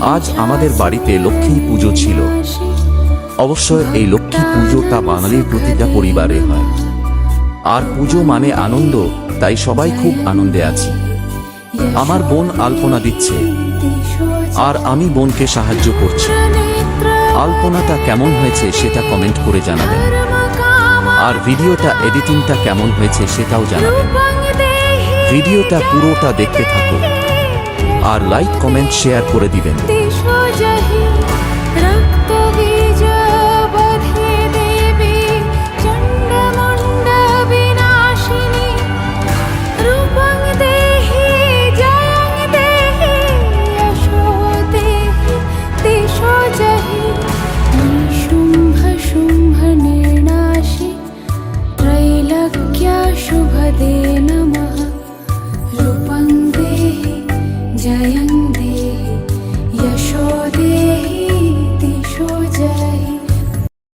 আজ আমাদের বাড়িতে লক্ষ্মী পুজো ছিল। অবশ্য এই লক্ষ্মী পুজোটা বাঙালির প্রতিটা পরিবারে হয়। আর পুজো মানে আনন্দ, তাই সবাই খুব আনন্দে আছি। আমার বোন আলপনা দিচ্ছে, আর আমি বোনকে সাহায্য করছি। আলপনাটা কেমন হয়েছে সেটা কমেন্ট করে জানাবেন। আর ভিডিওটা এডিটিংটা কেমন হয়েছে সেটাও জানাবেন ভিডিওটা পুরোটা দেখতে থাকুন। আর লাইক কমেন্ট শেয়ার করে দিবেন।